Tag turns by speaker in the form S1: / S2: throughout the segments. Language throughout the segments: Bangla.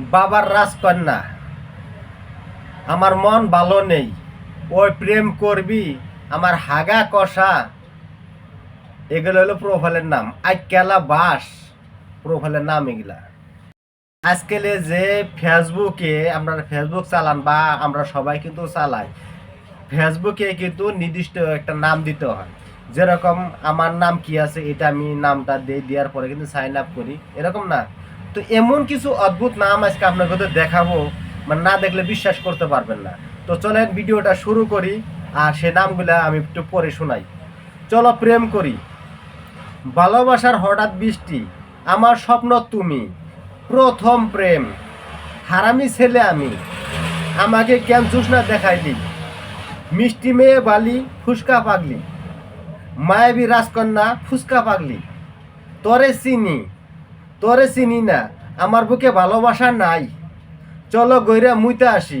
S1: বাবার রাজকন্যা। আমার মন ভালো নেই। ওই প্রেম করবি, আমার হাগা কষা। এগুলো হলো প্রোফাইলের নাম। আইকেলা বাস, প্রোফাইলের নাম এগুলা। আজকালে যে ফেসবুকে আপনারা ফেসবুক চালান বা আমরা সবাই কিন্তু চালাই, ফেসবুকে কিন্তু নির্দিষ্ট একটা নাম দিতে হয়। যেরকম আমার নাম কি আছে, এটা আমি নামটা দিয়ে, দেওয়ার পরে কিন্তু সাইন আপ করি। এরকম না। তো এমন কিছু অদ্ভুত নাম আজকে আপনাদের দেখাবো মানে না দেখলে বিশ্বাস করতে পারবেন না। তো চলেন ভিডিওটা শুরু করি আর সে নামগুলা আমি একটু পরে শোনাই। চলো প্রেম করি। ভালোবাসার হঠাৎ বৃষ্টি, আমার স্বপ্ন তুমি, প্রথম প্রেম, হারামি ছেলে আমি, আমাকে কেন চুষনা দেখাইলি? মিষ্টি মেয়ে বালি, ফুসকা পাগলি, মায়াবী রাজকন্যা, ফুসকা পাগলি, তরে চিনি তরে চিনি না, আমার বুকে ভালোবাসা নাই। চলো গইরা মুইতে আসি।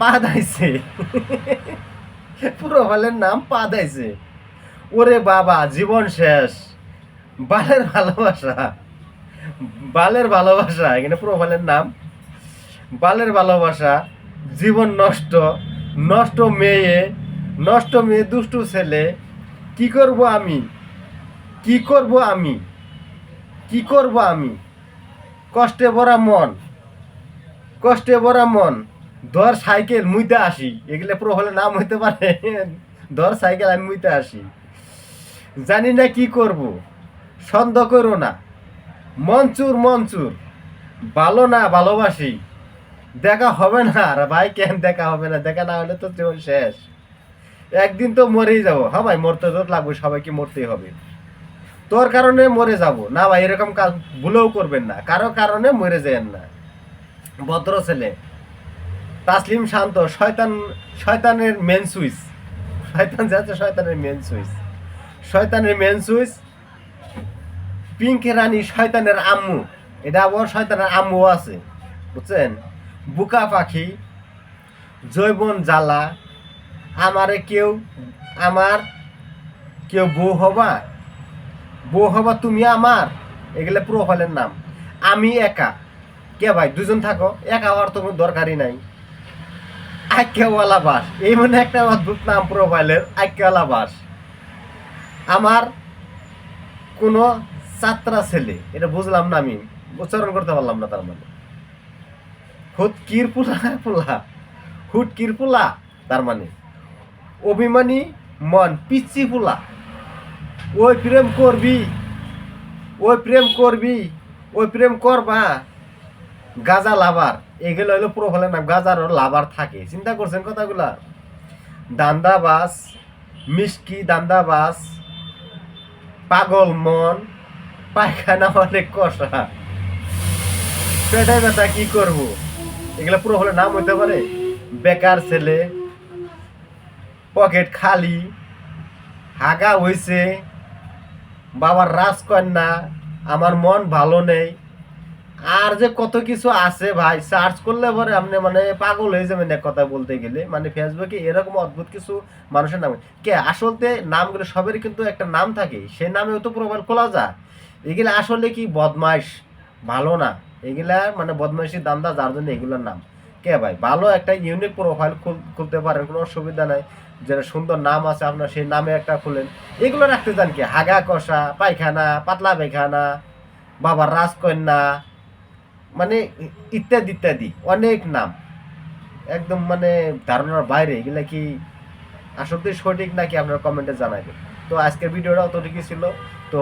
S1: পা দাইছে পুরো ভালের নাম পা দাইছে ওরে বাবা, জীবন শেষ। বালের ভালোবাসা। বালের ভালোবাসা, এখানে প্রোফাইলের নাম। বালের ভালোবাসা, জীবন নষ্ট নষ্ট মেয়ে নষ্ট মেয়ে, দুষ্টু ছেলে। কি করব আমি? কি করব আমি? কি করব আমি? কষ্টে ভরা মন, কষ্টে ভরা মন। ধর সাইকেল মুইতে আসি। এগুলো পুরো হলে নাম হইতে পারে। ধর সাইকেল আমি মুইতে আসি। জানি না কি করব। সন্দেহ করো না। মনচুর মনচুর। ভালো না, ভালোবাসি। দেখা হবে না। আর ভাই, কেন দেখা হবে না? দেখা না হলে তো জীবন শেষ। একদিন তো মরেই যাব। হ্যাঁ ভাই, মরতে তো লাগবে। সবাইকে মরতেই হবে? তোর কারণে মরে যাব। না ভাই, এরকম কাজ ভুলেও করবেন না। কারও কারণে মরে যাবেন না। ভদ্র ছেলে। তাসলিম শান্ত, শয়তান, শয়তানের মেন সুইচ শয়তান যাচ্ছে শয়তানের মেন সুইচ শয়তানের মেন সুইচ পিঙ্ক রানী শয়তানের আম্মু। এটা আবার শয়তানের আম্মু আছে। বুঝছেন? বুকা পাখি, জৈবন জ্বালা। আমারে কেউ, আমার কেউ বউ হবা বউ হবা তুমি আমার, এগুলো প্রোফাইলের নাম। আমি একা। কে ভাই দুজন থাকো। একা হওয়ার তো দরকারই নাই। আইক্যওয়ালা বাস। এই মানে একটা অদ্ভুত নাম প্রোফাইলের আইক্যওয়ালা বাস। আমার কোনো ছাত্রা ছেলে, এটা বুঝলাম না আমি, উচ্চারণ করতে পারলাম না তার মানে। হুট কিরপুলা পোলা। হুট কিরপুলা তার মানে। অভিমানী মন পিচ্ছি পোলা। ওই প্রেম করবি, ওই প্রেম করবি, ওই প্রেম করবা। গাজা লাভার, এগুলো হলো প্রোফাইলের নাম গাজারও লাভার থাকে। চিন্তা করছেন কথাগুলা? দান্দাবাস মিষ্টি দান্দাবাস পাগল মন, পায়খানা অনেক কষা। পেটে ব্যথা কি করব? এগুলো পুরো হলে নাম হইতে পারে? বেকার ছেলে, পকেট খালি, হাগা হইছে। বাবার রাজকন্যা, আমার মন ভালো নেই। আর যে কত কিছু আছে ভাই সার্চ করলে পরে আপনি মানে পাগল হয়ে যাবেন এক কথা বলতে গেলে। মানে ফেসবুকে এরকম অদ্ভুত কিছু মানুষের নাম কে? আসলতে নামগুলো সবেরই কিন্তু একটা নাম থাকে। সে নামেও তো প্রোফাইল খোলা যায়। এগুলা আসলে কি বদমাইশ? ভালো না। এগুলা মানে বদমাইশি দান্দা, যার জন্য এগুলোর নাম। কে ভাই? ভালো একটা ইউনিক প্রোফাইল খুলতে পারেন, কোনো অসুবিধা নাই। যেটা সুন্দর নাম আছে, আপনার সেই নামে একটা খুলেন। এগুলো রাখতে চান কি? হাগা কষা, পায়খানা, পাতলা পায়খানা, বাবার রাজকন্যা মানে ইত্যাদি ইত্যাদি। অনেক নাম। একদম মানে ধারণার বাইরে। এগুলা কি আসলে সঠিক নাকি আপনার কমেন্টে জানাবেন। তো আজকের ভিডিওটা অতটুকু ছিল। তো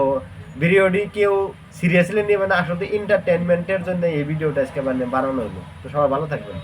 S1: ভিডিওটি কেউ সিরিয়াসলি নেবে না। আসলে এন্টারটেনমেন্টের জন্য এই ভিডিওটা আজকে মানে বানানো হলো। তো সবাই ভালো থাকবেন।